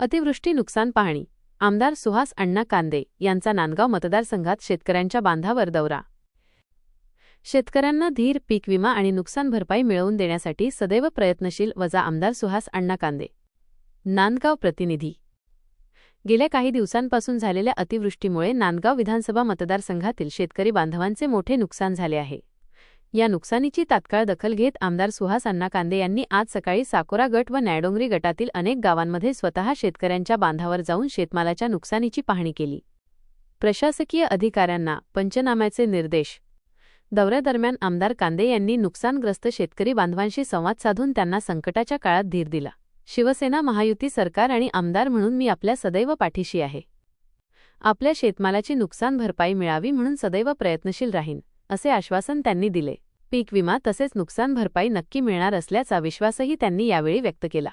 अतिवृष्टी नुकसान पाहणी. आमदार सुहास अण्णा कांदे यांचा नांदगाव मतदारसंघात शेतकऱ्यांच्या बांधावर दौरा. शेतकऱ्यांना धीर पीक विमा आणि नुकसान भरपाई मिळवून देण्यासाठी सदैव प्रयत्नशील वजा आमदार सुहास अण्णा कांदे. नांदगाव प्रतिनिधी. गेल्या काही दिवसांपासून झालेल्या अतिवृष्टीमुळे नांदगाव विधानसभा मतदारसंघातील शेतकरी बांधवांचे मोठे नुकसान झाले आहे. या नुकसानीची तात्काळ दखल घेत आमदार सुहास अण्णा कांदे यांनी आज सकाळी साकोरा गट व नॅडोंगरी गटातील अनेक गावांमध्ये स्वतः शेतकऱ्यांच्या बांधावर जाऊन शेतमालाच्या नुकसानीची पाहणी केली. प्रशासकीय अधिकाऱ्यांना पंचनाम्याचे निर्देश. दौऱ्यादरम्यान आमदार कांदे यांनी नुकसानग्रस्त शेतकरी बांधवांशी संवाद साधून त्यांना संकटाच्या काळात धीर दिला. शिवसेना महायुती सरकार आणि आमदार म्हणून मी आपल्या सदैव पाठीशी आहे. आपल्या शेतमालाची नुकसान भरपाई मिळावी म्हणून सदैव प्रयत्नशील राहीन. असे आश्वासन त्यांनी दिले. पीक विमा तसेच नुकसान भरपाई नक्की मिळणार असल्याचा विश्वासही त्यांनी यावेळी व्यक्त केला.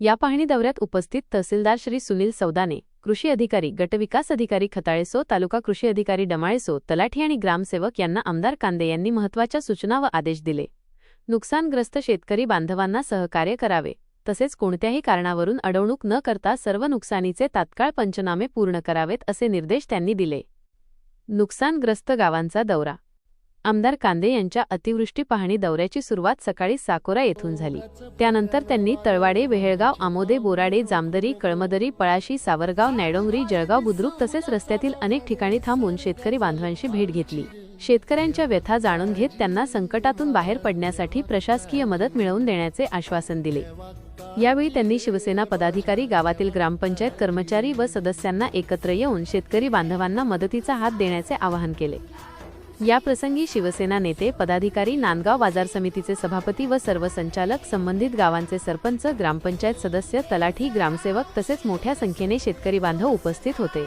या पाहणी दौऱ्यात उपस्थित तहसीलदार श्री सुनील सौदाने कृषी अधिकारी गटविकास अधिकारी खताळेसो तालुका कृषी अधिकारी डमाळेसो तलाठी आणि ग्रामसेवक यांना आमदार कांदे यांनी महत्त्वाच्या सूचना व आदेश दिले. नुकसानग्रस्त शेतकरी बांधवांना सहकार्य करावे तसेच कोणत्याही कारणावरून अडवणूक न करता सर्व नुकसानीचे तात्काळ पंचनामे पूर्ण करावेत असे निर्देश त्यांनी दिले. नुकसानग्रस्त गावांचा दौरा आमदार कांदे यांच्या अतिवृष्टी पाहणी दौऱ्याची सुरुवात सकाळी साकोरा येथून झाली. त्यानंतर त्यांनी तळवाडे वेहेळगाव आमोदे बोराडे जामदरी कळमदरी पळाशी सावरगाव नॅडोंगरी जळगाव बुद्रुक तसेच रस्त्यातील अनेक ठिकाणी थांबून शेतकरी बांधवांशी भेट घेतली. शेतकऱ्यांच्या व्यथा जाणून घेत त्यांना संकटातून बाहेर पडण्यासाठी प्रशासकीय मदत मिळवून देण्याचे आश्वासन दिले. यावेळी त्यांनी शिवसेना पदाधिकारी गावातील ग्रामपंचायत कर्मचारी व सदस्यांना एकत्र येऊन शेतकरी बांधवांना मदतीचा हात देण्याचे आवाहन केले. याप्रसंगी शिवसेना नेते पदाधिकारी नांदगाव बाजार समितीचे सभापती व सर्व संचालक संबंधित गावांचे सरपंच ग्रामपंचायत सदस्य तलाठी ग्रामसेवक तसेच मोठ्या संख्येने शेतकरी बांधव उपस्थित होते.